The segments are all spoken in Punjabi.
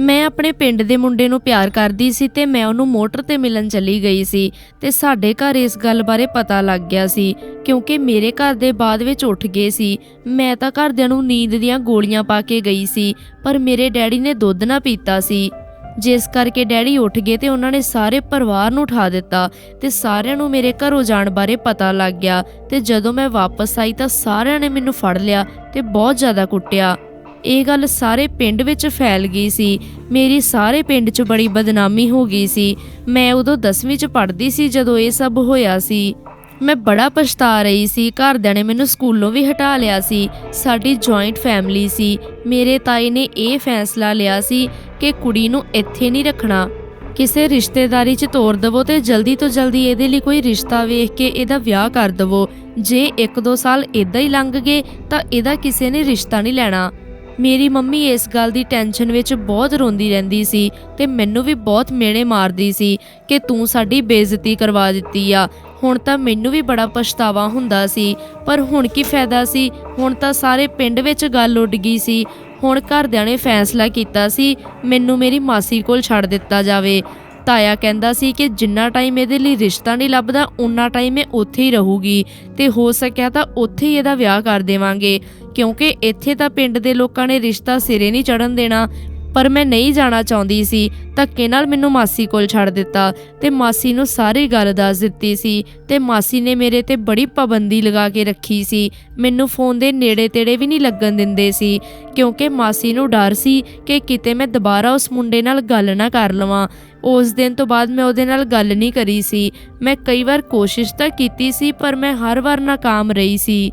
ਮੈਂ ਆਪਣੇ ਪਿੰਡ ਦੇ ਮੁੰਡੇ ਨੂੰ ਪਿਆਰ ਕਰਦੀ ਸੀ ਤੇ ਮੈਂ ਉਹਨੂੰ ਮੋਟਰ ਤੇ ਮਿਲਣ ਚਲੀ ਗਈ ਸੀ ਤੇ ਸਾਡੇ ਘਰ ਇਸ ਗੱਲ ਬਾਰੇ ਪਤਾ ਲੱਗ ਗਿਆ ਸੀ, ਕਿਉਂਕਿ ਮੇਰੇ ਘਰ ਦੇ ਬਾਅਦ ਵਿੱਚ ਉੱਠ ਗਏ ਸੀ। ਮੈਂ ਤਾਂ ਘਰਦਿਆਂ ਨੂੰ ਨੀਂਦ ਦੀਆਂ ਗੋਲੀਆਂ ਪਾ ਕੇ ਗਈ ਸੀ, ਪਰ ਮੇਰੇ ਡੈਡੀ ਨੇ ਦੁੱਧ ਨਾ ਪੀਤਾ ਸੀ। ਜਿਸ ਕਰਕੇ ਡੈਡੀ ਉੱਠ ਗਏ ਤੇ ਉਹਨਾਂ ਨੇ ਸਾਰੇ ਪਰਿਵਾਰ ਨੂੰ ਉਠਾ ਦਿੱਤਾ ਤੇ ਸਾਰਿਆਂ ਨੂੰ ਮੇਰੇ ਘਰੋਂ ਜਾਣ ਬਾਰੇ ਪਤਾ ਲੱਗ ਗਿਆ ਤੇ ਜਦੋਂ ਮੈਂ ਵਾਪਸ ਆਈ ਤਾਂ ਸਾਰਿਆਂ ਨੇ ਮੈਨੂੰ ਫੜ ਲਿਆ ਤੇ ਬਹੁਤ ਜ਼ਿਆਦਾ ਕੁੱਟਿਆ। ਇਹ ਗੱਲ ਸਾਰੇ ਪਿੰਡ ਵਿੱਚ ਫੈਲ ਗਈ ਸੀ। ਮੇਰੀ ਸਾਰੇ ਪਿੰਡ 'ਚ ਬੜੀ ਬਦਨਾਮੀ ਹੋ ਗਈ ਸੀ। ਮੈਂ ਉਦੋਂ 10ਵੀਂ 'ਚ ਪੜ੍ਹਦੀ ਸੀ ਜਦੋਂ ਇਹ ਸਭ ਹੋਇਆ ਸੀ। ਮੈਂ ਬੜਾ ਪਛਤਾ ਰਹੀ ਸੀ। ਘਰਦਿਆਂ ਨੇ ਮੈਨੂੰ ਸਕੂਲੋਂ ਵੀ ਹਟਾ ਲਿਆ ਸੀ। ਸਾਡੀ ਜੁਆਇੰਟ ਫੈਮਿਲੀ ਸੀ। ਮੇਰੇ ਤਾਈ ਨੇ ਇਹ ਫੈਸਲਾ ਲਿਆ ਸੀ ਕਿ ਕੁੜੀ ਨੂੰ ਇੱਥੇ ਨਹੀਂ ਰੱਖਣਾ। ਕਿਸੇ ਰਿਸ਼ਤੇਦਾਰੀ 'ਚ ਤੋਰ ਦਵੋ ਤੇ ਜਲਦੀ ਤੋਂ ਜਲਦੀ ਇਹਦੇ ਲਈ ਕੋਈ ਰਿਸ਼ਤਾ ਵੇਖ ਕੇ ਇਹਦਾ ਵਿਆਹ ਕਰ ਦਵੋ। ਜੇ 1-2 ਸਾਲ ਇਦਾਂ ਹੀ ਲੰਘ ਗਏ ਤਾਂ ਇਹਦਾ ਕਿਸੇ ਨੇ ਰਿਸ਼ਤਾ ਨਹੀਂ ਲੈਣਾ। ਮੇਰੀ ਮੰਮੀ ਇਸ ਗੱਲ ਦੀ ਟੈਨਸ਼ਨ ਵਿੱਚ ਬਹੁਤ ਰੋਂਦੀ ਰਹਿੰਦੀ ਸੀ ਤੇ ਮੈਨੂੰ ਵੀ ਬਹੁਤ ਮੇਣੇ ਮਾਰਦੀ ਸੀ ਕਿ ਤੂੰ ਸਾਡੀ ਬੇਇੱਜ਼ਤੀ ਕਰਵਾ ਦਿੱਤੀ ਆ। ਹੁਣ ਤਾਂ ਮੈਨੂੰ ਵੀ ਬੜਾ ਪਛਤਾਵਾ ਹੁੰਦਾ ਸੀ, ਪਰ ਹੁਣ ਕੀ ਫਾਇਦਾ ਸੀ? ਹੁਣ ਤਾਂ ਸਾਰੇ ਪਿੰਡ ਵਿੱਚ ਗੱਲ ਉੱਡ ਗਈ ਸੀ। ਹੁਣ ਘਰਦਿਆਂ ਨੇ ਫੈਸਲਾ ਕੀਤਾ ਸੀ, ਮੈਨੂੰ ਮੇਰੀ ਮਾਸੀ ਕੋਲ ਛੱਡ ਦਿੱਤਾ ਜਾਵੇ। ਤਾਇਆ ਕਹਿੰਦਾ ਸੀ ਕਿ ਜਿੰਨਾ ਟਾਈਮ ਇਹਦੇ ਲਈ ਰਿਸ਼ਤਾ ਨਹੀਂ ਲੱਭਦਾ ਉਨਾ ਟਾਈਮ ਇਹ ਉੱਥੇ ਹੀ ਰਹੂਗੀ। ਤੇ ਹੋ ਸਕਿਆ ਤਾਂ ਉੱਥੇ ਹੀ ਇਹਦਾ ਵਿਆਹ ਕਰ ਦੇਵਾਂਗੇ। ਕਿਉਂਕਿ ਇੱਥੇ ਤਾਂ ਪਿੰਡ ਦੇ ਲੋਕਾਂ ਨੇ ਰਿਸ਼ਤਾ ਸਿਰੇ ਨਹੀਂ ਚੜਨ ਦੇਣਾ। ਪਰ ਮੈਂ ਨਹੀਂ ਜਾਣਾ ਚਾਹੁੰਦੀ ਸੀ। ਧੱਕੇ ਨਾਲ ਮੈਨੂੰ ਮਾਸੀ ਕੋਲ ਛੱਡ ਦਿੱਤਾ ਤੇ ਮਾਸੀ ਨੂੰ ਸਾਰੀ ਗੱਲ ਦੱਸ ਦਿੱਤੀ ਸੀ ਤੇ ਮਾਸੀ ਨੇ ਮੇਰੇ ਤੇ ਬੜੀ ਪਾਬੰਦੀ ਲਗਾ ਕੇ ਰੱਖੀ ਸੀ। ਮੈਨੂੰ ਫੋਨ ਦੇ ਨੇੜੇ ਤੇੜੇ ਵੀ ਨਹੀਂ ਲੱਗਣ ਦਿੰਦੇ ਸੀ, ਕਿਉਂਕਿ ਮਾਸੀ ਨੂੰ ਡਰ ਸੀ ਕਿ ਕਿਤੇ ਮੈਂ ਦੁਬਾਰਾ ਉਸ ਮੁੰਡੇ ਨਾਲ ਗੱਲ ਨਾ ਕਰ ਲਵਾਂ। ਉਸ ਦਿਨ ਤੋਂ ਬਾਅਦ ਮੈਂ ਉਹਦੇ ਨਾਲ ਗੱਲ ਨਹੀਂ ਕਰੀ ਸੀ। ਮੈਂ ਕਈ ਵਾਰ ਕੋਸ਼ਿਸ਼ ਤਾਂ ਕੀਤੀ ਸੀ, ਪਰ ਮੈਂ ਹਰ ਵਾਰ ਨਾਕਾਮ ਰਹੀ ਸੀ।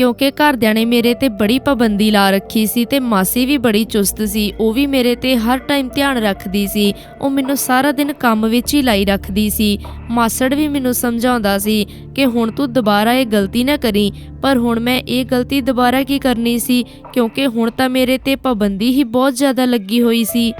ਕਿਉਂਕਿ ਘਰਦਿਆਂ ਨੇ ਮੇਰੇ ਤੇ ਬੜੀ ਪਾਬੰਦੀ ਲਾ ਰੱਖੀ ਸੀ ਤੇ ਮਾਸੀ ਵੀ ਬੜੀ ਚੁਸਤ ਸੀ, ਉਹ ਵੀ ਮੇਰੇ ਤੇ ਹਰ ਟਾਈਮ ਧਿਆਨ ਰੱਖਦੀ ਸੀ, ਉਹ ਮੈਨੂੰ ਸਾਰਾ ਦਿਨ ਕੰਮ ਵਿੱਚ ਹੀ ਲਾਈ ਰੱਖਦੀ ਸੀ। ਮਾਸੜ ਵੀ ਮੈਨੂੰ ਸਮਝਾਉਂਦਾ ਸੀ ਕਿ ਹੁਣ ਤੂੰ ਦੁਬਾਰਾ ਇਹ ਗਲਤੀ ਨਾ ਕਰੀ, ਪਰ ਹੁਣ ਮੈਂ ਇਹ ਗਲਤੀ ਦੁਬਾਰਾ ਕੀ ਕਰਨੀ ਸੀ, ਕਿਉਂਕਿ ਹੁਣ ਤਾਂ ਮੇਰੇ ਤੇ ਪਾਬੰਦੀ ਹੀ ਬਹੁਤ ਜ਼ਿਆਦਾ ਲੱਗੀ ਹੋਈ ਸੀ।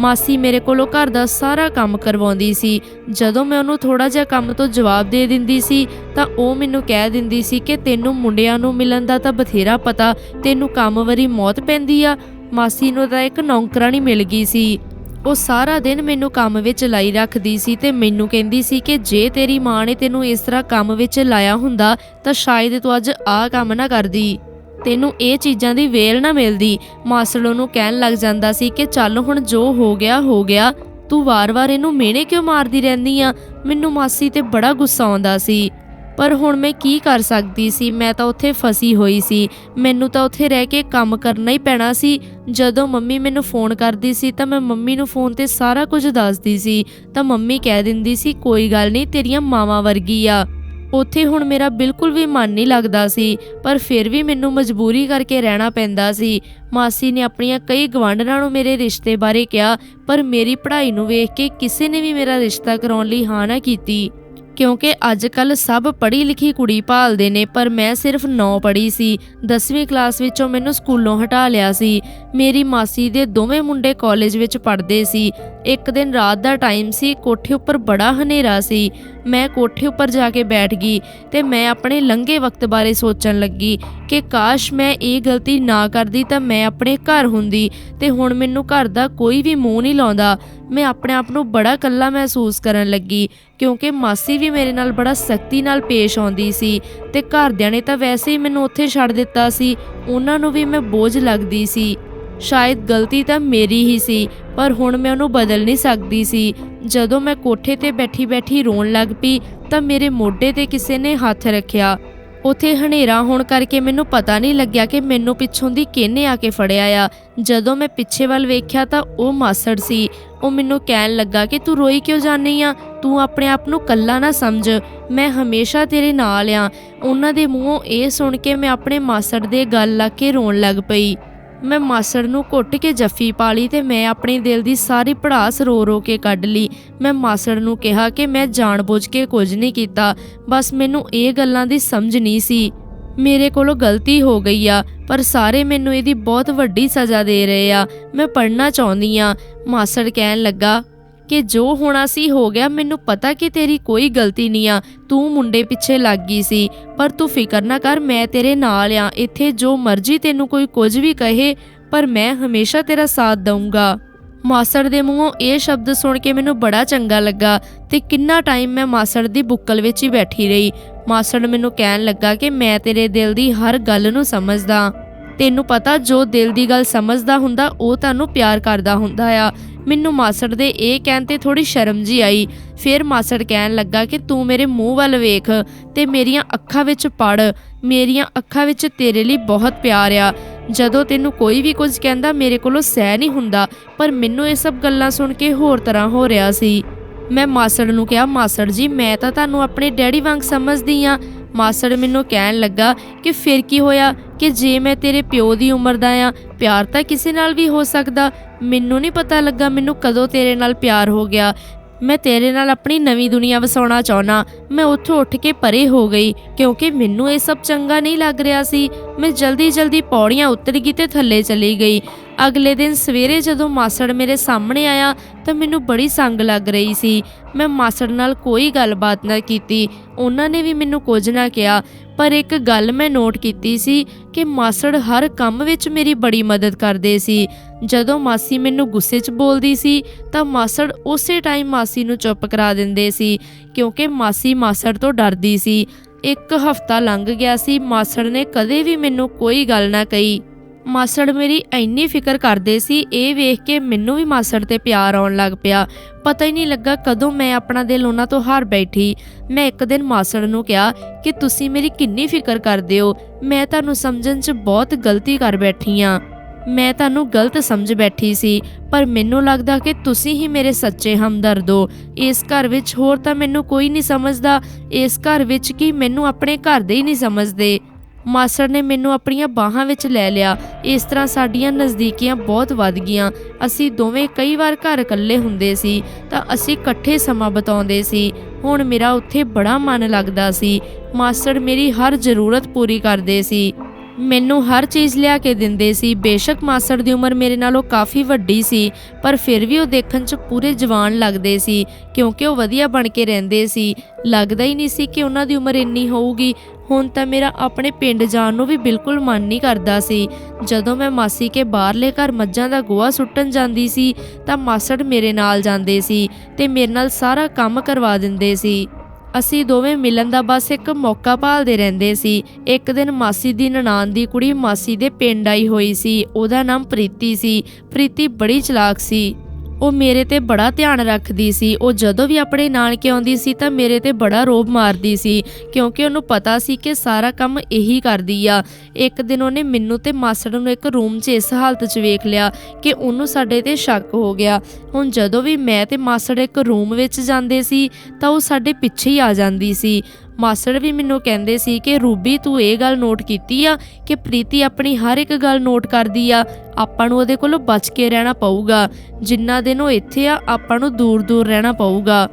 ਮਾਸੀ ਮੇਰੇ ਕੋਲੋਂ ਘਰ ਦਾ ਸਾਰਾ ਕੰਮ ਕਰਵਾਉਂਦੀ ਸੀ। ਜਦੋਂ ਮੈਂ ਉਹਨੂੰ ਥੋੜਾ ਜਿਹਾ ਕੰਮ ਤੋਂ ਜਵਾਬ ਦੇ ਦਿੰਦੀ ਸੀ, ਤਾਂ ਉਹ ਮੈਨੂੰ ਕਹਿ ਦਿੰਦੀ ਸੀ ਕਿ ਤੈਨੂੰ ਮੁੰਡਿਆਂ ਨੂੰ ਮਿਲਣ ਦਾ ਤਾਂ ਬਥੇਰਾ ਪਤਾ, ਤੈਨੂੰ ਕੰਮ ਵਾਰੀ ਮੌਤ ਪੈਂਦੀ ਆ। ਮਾਸੀ ਨੂੰ ਤਾਂ ਇੱਕ ਨੌਕਰਾਨੀ ਮਿਲ ਗਈ ਸੀ। ਉਹ ਸਾਰਾ ਦਿਨ ਮੈਨੂੰ ਕੰਮ ਵਿੱਚ ਲਾਈ ਰੱਖਦੀ ਸੀ ਤੇ ਮੈਨੂੰ ਕਹਿੰਦੀ ਸੀ ਕਿ ਜੇ ਤੇਰੀ ਮਾਂ ਨੇ ਤੈਨੂੰ ਇਸ ਤਰ੍ਹਾਂ ਕੰਮ ਵਿੱਚ ਲਾਇਆ ਹੁੰਦਾ, ਤਾਂ ਸ਼ਾਇਦ ਤੂੰ ਅੱਜ ਆਹ ਕੰਮ ਨਾ ਕਰਦੀ। ਤੈਨੂੰ ਇਹ ਚੀਜ਼ਾਂ ਦੀ ਵੇਲ ਨਾ ਮਿਲਦੀ। ਮਾਸੜੋ ਨੂੰ ਕਹਿਣ ਲੱਗ ਜਾਂਦਾ ਸੀ ਕਿ ਚੱਲ ਹੁਣ ਜੋ ਹੋ ਗਿਆ ਹੋ ਗਿਆ। ਤੂੰ ਵਾਰ-ਵਾਰ ਇਹਨੂੰ ਮਿਹਣੇ ਕਿਉਂ ਮਾਰਦੀ ਰਹਿੰਦੀ ਆ? ਮੈਨੂੰ ਮਾਸੀ ਤੇ ਬੜਾ ਗੁੱਸਾ ਆਉਂਦਾ ਸੀ। ਪਰ ਹੁਣ ਮੈਂ ਕੀ ਕਰ ਸਕਦੀ ਸੀ? ਮੈਂ ਤਾਂ ਉੱਥੇ ਫਸੀ ਹੋਈ ਸੀ। ਮੈਨੂੰ ਤਾਂ ਉੱਥੇ ਰਹਿ ਕੇ ਕੰਮ ਕਰਨਾ ਹੀ ਪੈਣਾ ਸੀ। ਜਦੋਂ ਮੰਮੀ ਮੈਨੂੰ ਫੋਨ ਕਰਦੀ ਸੀ ਤਾਂ ਮੈਂ ਮੰਮੀ ਨੂੰ ਫੋਨ ਤੇ ਸਾਰਾ ਕੁਝ ਦੱਸਦੀ ਸੀ। ਤਾਂ ਮੰਮੀ ਕਹਿ ਦਿੰਦੀ ਸੀ, ਕੋਈ ਗੱਲ ਨਹੀਂ, ਤੇਰੀਆਂ ਮਾਵਾਂ ਵਰਗੀ ਆ। ਉੱਥੇ ਹੁਣ ਮੇਰਾ ਬਿਲਕੁਲ ਵੀ ਮਨ ਨਹੀਂ ਲੱਗਦਾ ਸੀ, ਪਰ ਫਿਰ ਵੀ ਮੈਨੂੰ ਮਜਬੂਰੀ ਕਰਕੇ ਰਹਿਣਾ ਪੈਂਦਾ ਸੀ। ਮਾਸੀ ਨੇ ਆਪਣੀਆਂ ਕਈ ਗਵਾਂਢਣਾਂ ਨੂੰ ਮੇਰੇ ਰਿਸ਼ਤੇ ਬਾਰੇ ਕਿਹਾ, ਪਰ ਮੇਰੀ ਪੜ੍ਹਾਈ ਨੂੰ ਵੇਖ ਕੇ ਕਿਸੇ ਨੇ ਵੀ ਮੇਰਾ ਰਿਸ਼ਤਾ ਕਰਾਉਣ ਲਈ ਹਾਂ ਨਾ ਕੀਤੀ। ਕਿਉਂਕਿ ਅੱਜ ਕੱਲ ਸਭ ਪੜ੍ਹੀ ਲਿਖੀ ਕੁੜੀ ਭਾਲਦੇ ਨੇ, ਪਰ ਮੈਂ ਸਿਰਫ 9 ਪੜ੍ਹੀ ਸੀ। 10ਵੀਂ ਕਲਾਸ ਵਿੱਚੋਂ ਮੈਨੂੰ ਸਕੂਲੋਂ ਹਟਾ ਲਿਆ ਸੀ। ਮੇਰੀ ਮਾਸੀ ਦੇ ਦੋਵੇਂ ਮੁੰਡੇ ਕਾਲਜ ਵਿੱਚ ਪੜ੍ਹਦੇ ਸੀ। ਇੱਕ ਦਿਨ ਰਾਤ ਦਾ ਟਾਈਮ ਸੀ, ਕੋਠੇ ਉੱਪਰ ਬੜਾ ਹਨੇਰਾ ਸੀ। ਮੈਂ ਕੋਠੇ ਉੱਪਰ ਜਾ ਕੇ ਬੈਠ ਗਈ ਤੇ ਮੈਂ ਆਪਣੇ ਲੰਘੇ ਵਕਤ ਬਾਰੇ ਸੋਚਣ ਲੱਗੀ ਕਿ ਕਾਸ਼ ਮੈਂ ਇਹ ਗਲਤੀ ਨਾ ਕਰਦੀ ਤਾਂ ਮੈਂ ਆਪਣੇ ਘਰ ਹੁੰਦੀ ਤੇ ਹੁਣ ਮੈਨੂੰ ਘਰ ਦਾ ਕੋਈ ਵੀ ਮੂੰਹ ਨਹੀਂ ਲਾਉਂਦਾ। ਮੈਂ ਆਪਣੇ ਆਪ ਨੂੰ ਬੜਾ ਇਕੱਲਾ ਮਹਿਸੂਸ ਕਰਨ ਲੱਗੀ, ਕਿਉਂਕਿ ਮਾਸੀ ਵੀ ਮੇਰੇ ਨਾਲ ਬੜਾ ਸਖਤੀ ਨਾਲ ਪੇਸ਼ ਆਉਂਦੀ ਸੀ ਤੇ ਘਰਦਿਆਂ ਨੇ ਤਾਂ ਵੈਸੇ ਹੀ ਮੈਨੂੰ ਉੱਥੇ ਛੱਡ ਦਿੱਤਾ ਸੀ, ਉਹਨਾਂ ਨੂੰ ਵੀ ਮੈਂ ਬੋਝ ਲੱਗਦੀ ਸੀ। ਸ਼ਾਇਦ ਗਲਤੀ ਤਾਂ ਮੇਰੀ ਹੀ ਸੀ, ਪਰ ਹੁਣ ਮੈਂ ਉਹਨੂੰ ਬਦਲ ਨਹੀਂ ਸਕਦੀ ਸੀ। ਜਦੋਂ ਮੈਂ ਕੋਠੇ ਤੇ ਬੈਠੀ-ਬੈਠੀ ਰੋਣ ਲੱਗ ਪਈ, ਤਾਂ ਮੇਰੇ ਮੋਢੇ ਤੇ ਕਿਸੇ ਨੇ ਹੱਥ ਰੱਖਿਆ। ਉਥੇ ਹਨੇਰਾ ਹੋਣ ਕਰਕੇ ਮੈਨੂੰ ਪਤਾ ਨਹੀਂ ਲੱਗਿਆ ਕਿ ਮੈਨੂੰ ਪਿੱਛੋਂ ਦੀ ਕਿਹਨੇ ਆ ਕੇ ਫੜਿਆ ਆ। ਜਦੋਂ ਮੈਂ ਪਿੱਛੇ ਵੱਲ ਵੇਖਿਆ ਤਾਂ ਉਹ ਮਾਸੜ ਸੀ। ਉਹ ਮੈਨੂੰ ਕਹਿਣ ਲੱਗਾ ਕਿ ਤੂੰ ਰੋਈ ਕਿਉਂ ਜਾਂਦੀ ਆ? ਤੂੰ ਆਪਣੇ ਆਪ ਨੂੰ ਕੱਲਾ ਨਾ ਸਮਝ। ਮੈਂ ਹਮੇਸ਼ਾ ਤੇਰੇ ਨਾਲ ਆ। ਉਹਨਾਂ ਦੇ ਮੂੰਹੋਂ ਇਹ ਸੁਣ ਕੇ ਮੈਂ ਆਪਣੇ ਮਾਸੜ ਦੇ ਗੱਲ ਲਾ ਕੇ ਰੋਣ ਲੱਗ ਪਈ। ਮੈਂ ਮਾਸੜ ਨੂੰ ਘੁੱਟ ਕੇ ਜੱਫੀ ਪਾ ਲਈ ਤੇ ਮੈਂ ਆਪਣੇ ਦਿਲ ਦੀ ਸਾਰੀ ਪੜਾਸ ਰੋ ਰੋ ਕੇ ਕੱਢ ਲਈ। ਮੈਂ ਮਾਸੜ ਨੂੰ ਕਿਹਾ ਕਿ ਮੈਂ ਜਾਣਬੁੱਝ ਕੇ ਕੁਝ ਨਹੀਂ ਕੀਤਾ, ਬਸ ਮੈਨੂੰ ਇਹ ਗੱਲਾਂ ਦੀ ਸਮਝ ਨਹੀਂ ਸੀ। ਮੇਰੇ ਕੋਲੋਂ ਗਲਤੀ ਹੋ ਗਈ ਆ, ਪਰ ਸਾਰੇ ਮੈਨੂੰ ਇਹਦੀ ਬਹੁਤ ਵੱਡੀ ਸਜ਼ਾ ਦੇ ਰਹੇ ਆ। ਮੈਂ ਪੜ੍ਹਨਾ ਚਾਹੁੰਦੀ ਆ, ਮਾਸੜ ਕਹਿਣ ਲੱਗਾ ਕਿ ਜੋ ਹੋਣਾ ਸੀ ਹੋ ਗਿਆ, ਮੈਨੂੰ ਪਤਾ ਕਿ ਤੇਰੀ ਕੋਈ ਗਲਤੀ ਨਹੀਂ ਆ। ਤੂੰ ਮੁੰਡੇ ਪਿੱਛੇ ਲੱਗ ਗਈ ਸੀ, ਪਰ ਤੂੰ ਫਿਕਰ ਨਾ ਕਰ, ਮੈਂ ਤੇਰੇ ਨਾਲ ਆ। ਇੱਥੇ ਜੋ ਮਰਜ਼ੀ ਤੈਨੂੰ ਕੋਈ ਕੁਝ ਵੀ ਕਹੇ, ਪਰ ਮੈਂ ਹਮੇਸ਼ਾ ਤੇਰਾ ਸਾਥ ਦਊਂਗਾ। ਮਾਸੜ ਦੇ ਮੂੰਹੋਂ ਇਹ ਸ਼ਬਦ ਸੁਣ ਕੇ ਮੈਨੂੰ ਬੜਾ ਚੰਗਾ ਲੱਗਾ ਤੇ ਕਿੰਨਾ ਟਾਈਮ ਮੈਂ ਮਾਸੜ ਦੀ ਬੁੱਕਲ ਵਿੱਚ ਹੀ ਬੈਠੀ ਰਹੀ। ਮਾਸੜ ਮੈਨੂੰ ਕਹਿਣ ਲੱਗਾ ਕਿ ਮੈਂ ਤੇਰੇ ਦਿਲ ਦੀ ਹਰ ਗੱਲ ਨੂੰ ਸਮਝਦਾ। ਤੈਨੂੰ ਪਤਾ ਜੋ ਦਿਲ ਦੀ ਗੱਲ ਸਮਝਦਾ ਹੁੰਦਾ, ਉਹ ਤੁਹਾਨੂੰ ਪਿਆਰ ਕਰਦਾ ਹੁੰਦਾ ਆ। ਮੈਨੂੰ ਮਾਸੜ ਦੇ ਇਹ ਕਹਿਣ ਤੇ ਥੋੜੀ ਸ਼ਰਮ ਜੀ ਆਈ। ਫਿਰ ਮਾਸੜ ਕਹਿਣ ਲੱਗਾ ਕਿ ਤੂੰ ਮੇਰੇ ਮੂੰਹ ਵੱਲ ਵੇਖ ਤੇ ਮੇਰੀਆਂ ਅੱਖਾਂ ਵਿੱਚ ਪੜ। ਮੇਰੀਆਂ ਅੱਖਾਂ ਵਿੱਚ ਤੇਰੇ ਲਈ ਬਹੁਤ ਪਿਆਰ ਆ। ਜਦੋਂ ਤੈਨੂੰ ਕੋਈ ਵੀ ਕੁਝ ਕਹਿੰਦਾ ਮੇਰੇ ਕੋਲੋਂ ਸਹਿ ਨਹੀਂ ਹੁੰਦਾ, ਪਰ ਮੈਨੂੰ ਇਹ ਸਭ ਗੱਲਾਂ ਸੁਣ ਕੇ ਹੋਰ ਤਰ੍ਹਾਂ ਹੋ ਰਿਹਾ ਸੀ। ਮੈਂ ਮਾਸੜ ਨੂੰ ਕਿਹਾ, ਮਾਸੜ ਜੀ, ਮੈਂ ਤਾਂ ਤੁਹਾਨੂੰ ਆਪਣੇ ਡੈਡੀ ਵਾਂਗ ਸਮਝਦੀ ਆ। ਮਾਸੜ ਮੈਨੂੰ ਕਹਿਣ ਲੱਗਾ ਕਿ ਫਿਰ ਕੀ ਹੋਇਆ ਕਿ ਜੇ ਮੈਂ ਤੇਰੇ ਪਿਓ ਦੀ ਉਮਰ ਦਾ ਆ, ਪਿਆਰ ਤਾਂ ਕਿਸੇ ਨਾਲ ਵੀ ਹੋ ਸਕਦਾ। ਮੈਨੂੰ ਨਹੀਂ ਪਤਾ ਲੱਗਾ ਮੈਨੂੰ ਕਦੋਂ ਤੇਰੇ ਨਾਲ ਪਿਆਰ ਹੋ ਗਿਆ। ਮੈਂ ਤੇਰੇ ਨਾਲ ਆਪਣੀ ਨਵੀਂ ਦੁਨੀਆ ਵਸਾਉਣਾ ਚਾਹਣਾ ਮੈਂ ਉੱਥੋਂ ਉੱਠ ਕੇ ਪਰੇ ਹੋ ਗਈ ਕਿਉਂਕਿ ਮੈਨੂੰ ਇਹ ਸਭ ਚੰਗਾ ਨਹੀਂ ਲੱਗ ਰਿਹਾ ਸੀ। ਮੈਂ ਜਲਦੀ ਜਲਦੀ ਪੌੜੀਆਂ ਉਤਰ ਗਈ ਤੇ ਥੱਲੇ ਚਲੀ ਗਈ। ਅਗਲੇ ਦਿਨ ਸਵੇਰੇ ਜਦੋਂ ਮਾਸੜ ਮੇਰੇ ਸਾਹਮਣੇ ਆਇਆ ਤਾਂ ਮੈਨੂੰ ਬੜੀ ਸੰਗ ਲੱਗ ਰਹੀ ਸੀ। ਮੈਂ ਮਾਸੜ ਨਾਲ ਕੋਈ ਗੱਲਬਾਤ ਨਾ ਕੀਤੀ। ਉਹਨਾਂ ਨੇ ਵੀ ਮੈਨੂੰ ਕੁਝ ਨਾ ਕਿਹਾ। ਪਰ ਇੱਕ ਗੱਲ ਮੈਂ ਨੋਟ ਕੀਤੀ ਸੀ ਕਿ ਮਾਸੜ ਹਰ ਕੰਮ ਵਿੱਚ ਮੇਰੀ ਬੜੀ ਮਦਦ ਕਰਦੇ ਸੀ। ਜਦੋਂ ਮਾਸੀ ਮੈਨੂੰ ਗੁੱਸੇ 'ਚ ਬੋਲਦੀ ਸੀ ਤਾਂ ਮਾਸੜ ਉਸੇ ਟਾਈਮ ਮਾਸੀ ਨੂੰ ਚੁੱਪ ਕਰਾ ਦਿੰਦੇ ਸੀ ਕਿਉਂਕਿ ਮਾਸੀ ਮਾਸੜ ਤੋਂ ਡਰਦੀ ਸੀ। ਇੱਕ ਹਫ਼ਤਾ ਲੰਘ ਗਿਆ ਸੀ। ਮਾਸੜ ਨੇ ਕਦੇ ਵੀ ਮੈਨੂੰ ਕੋਈ ਗੱਲ ਨਾ ਕਹੀ। ਮਾਸੜ ਮੇਰੀ ਇੰਨੀ ਫਿਕਰ ਕਰਦੇ ਸੀ, ਇਹ ਵੇਖ ਕੇ ਮੈਨੂੰ ਵੀ ਮਾਸੜ ਤੇ ਪਿਆਰ ਆਉਣ ਲੱਗ ਪਿਆ। ਪਤਾ ਹੀ ਨਹੀਂ ਲੱਗਾ ਕਦੋਂ ਮੈਂ ਆਪਣਾ ਦਿਲ ਉਹਨਾਂ ਤੋਂ ਹਾਰ ਬੈਠੀ। ਮੈਂ ਇੱਕ ਦਿਨ ਮਾਸੜ ਨੂੰ ਕਿਹਾ ਕਿ ਤੁਸੀਂ ਮੇਰੀ ਕਿੰਨੀ ਫਿਕਰ ਕਰਦੇ ਹੋ, ਮੈਂ ਤੁਹਾਨੂੰ ਸਮਝਣ 'ਚ ਬਹੁਤ ਗਲਤੀ ਕਰ ਬੈਠੀ ਆ। ਮੈਂ ਤੁਹਾਨੂੰ ਗਲਤ ਸਮਝ ਬੈਠੀ ਸੀ, ਪਰ ਮੈਨੂੰ ਲੱਗਦਾ ਕਿ ਤੁਸੀਂ ਹੀ ਮੇਰੇ ਸੱਚੇ ਹਮਦਰਦ ਹੋ। ਇਸ ਘਰ ਵਿੱਚ ਹੋਰ ਤਾਂ ਮੈਨੂੰ ਕੋਈ ਨਹੀਂ ਸਮਝਦਾ, ਇਸ ਘਰ ਵਿੱਚ ਕੀ ਮੈਨੂੰ ਆਪਣੇ ਘਰ ਦੇ ਹੀ ਨਹੀਂ ਸਮਝਦੇ। ਮਾਸੜ ਨੇ ਮੈਨੂੰ ਆਪਣੀਆਂ ਬਾਹਾਂ ਵਿੱਚ ਲੈ ਲਿਆ। ਇਸ ਤਰ੍ਹਾਂ ਸਾਡੀਆਂ ਨਜ਼ਦੀਕੀਆਂ ਬਹੁਤ ਵੱਧ ਗਈਆਂ। ਅਸੀਂ ਦੋਵੇਂ ਕਈ ਵਾਰ ਘਰ ਇਕੱਲੇ ਹੁੰਦੇ ਸੀ, ਤਾਂ ਅਸੀਂ ਇਕੱਠੇ ਸਮਾਂ ਬਿਤਾਉਂਦੇ ਸੀ। ਹੁਣ ਮੇਰਾ ਉੱਥੇ ਬੜਾ ਮਨ ਲੱਗਦਾ ਸੀ। ਮਾਸੜ ਮੇਰੀ ਹਰ ਜ਼ਰੂਰਤ ਪੂਰੀ ਕਰਦੇ ਸੀ। ਮੈਨੂੰ ਹਰ ਚੀਜ਼ ਲਿਆ ਕੇ ਦਿੰਦੇ ਸੀ। ਬੇਸ਼ੱਕ ਮਾਸੜ ਦੀ ਉਮਰ ਮੇਰੇ ਨਾਲੋਂ ਕਾਫੀ ਵੱਡੀ ਸੀ, ਪਰ ਫਿਰ ਵੀ ਉਹ ਦੇਖਣ 'ਚ ਪੂਰੇ ਜਵਾਨ ਲੱਗਦੇ ਸੀ, ਕਿਉਂਕਿ ਉਹ ਵਧੀਆ ਬਣ ਕੇ ਰਹਿੰਦੇ ਸੀ। ਲੱਗਦਾ ਹੀ ਨਹੀਂ ਸੀ ਕਿ ਉਹਨਾਂ ਦੀ ਉਮਰ ਇੰਨੀ ਹੋਊਗੀ। ਹੁਣ ਤਾਂ ਮੇਰਾ ਆਪਣੇ ਪਿੰਡ ਜਾਣ ਨੂੰ ਵੀ ਬਿਲਕੁਲ ਮਨ ਨਹੀਂ ਕਰਦਾ ਸੀ। ਜਦੋਂ ਮੈਂ ਮਾਸੀ ਕੇ ਬਾਹਰਲੇ ਘਰ ਮੱਝਾਂ ਦਾ ਗੋਹਾ ਸੁੱਟਣ ਜਾਂਦੀ ਸੀ, ਤਾਂ ਮਾਸੜ ਮੇਰੇ ਨਾਲ ਜਾਂਦੇ ਸੀ ਤੇ ਮੇਰੇ ਨਾਲ ਸਾਰਾ ਕੰਮ ਕਰਵਾ ਦਿੰਦੇ ਸੀ। ਅਸੀਂ ਦੋਵੇਂ ਮਿਲਣ ਦਾ ਬਸ ਇੱਕ ਮੌਕਾ ਭਾਲਦੇ ਰਹਿੰਦੇ ਸੀ। ਇੱਕ ਦਿਨ ਮਾਸੀ ਦੀ ਨਨਾਣ ਦੀ ਕੁੜੀ ਮਾਸੀ ਦੇ ਪਿੰਡ ਆਈ ਹੋਈ ਸੀ। ਉਹਦਾ ਨਾਮ ਪ੍ਰੀਤੀ ਸੀ। ਪ੍ਰੀਤੀ ਬੜੀ ਚਲਾਕ ਸੀ। ਉਹ ਮੇਰੇ ਤੇ ਬੜਾ ਧਿਆਨ ਰੱਖਦੀ ਸੀ। ਉਹ ਜਦੋਂ ਵੀ ਆਪਣੇ ਨਾਨਕੇ ਆਉਂਦੀ ਸੀ ਤਾਂ ਮੇਰੇ ਤੇ ਬੜਾ ਰੋਬ ਮਾਰਦੀ ਸੀ, ਕਿਉਂਕਿ ਉਹਨੂੰ ਪਤਾ ਸੀ ਕਿ ਸਾਰਾ ਕੰਮ ਇਹੀ ਕਰਦੀ ਆ। ਇੱਕ ਦਿਨ ਉਹਨੇ ਮੈਨੂੰ ਤੇ ਮਾਸੜ ਨੂੰ ਇੱਕ ਰੂਮ 'ਚ ਇਸ ਹਾਲਤ 'ਚ ਵੇਖ ਲਿਆ ਕਿ ਉਹਨੂੰ ਸਾਡੇ ਤੇ ਸ਼ੱਕ ਹੋ ਗਿਆ। ਹੁਣ ਜਦੋਂ ਵੀ ਮੈਂ ਤੇ ਮਾਸੜ ਇੱਕ ਰੂਮ ਵਿੱਚ ਜਾਂਦੇ ਸੀ ਤਾਂ ਉਹ ਸਾਡੇ ਪਿੱਛੇ ਹੀ ਆ ਜਾਂਦੀ ਸੀ। ਮਾਸੜ ਵੀ ਮੈਨੂੰ ਕਹਿੰਦੇ ਸੀ ਕਿ, ਰੂਬੀ, ਤੂੰ ਇਹ ਗੱਲ ਨੋਟ ਕੀਤੀ ਆ ਕਿ ਪ੍ਰੀਤੀ ਆਪਣੀ ਹਰ ਇੱਕ ਗੱਲ ਨੋਟ ਕਰਦੀ ਆ। ਆਪਾਂ ਨੂੰ ਉਹਦੇ ਕੋਲੋਂ ਬਚ ਕੇ ਰਹਿਣਾ ਪਊਗਾ। ਜਿੰਨਾ ਦਿਨ ਉਹ ਇੱਥੇ ਆ, ਆਪਾਂ ਨੂੰ ਦੂਰ ਦੂਰ ਰਹਿਣਾ ਪਊਗਾ।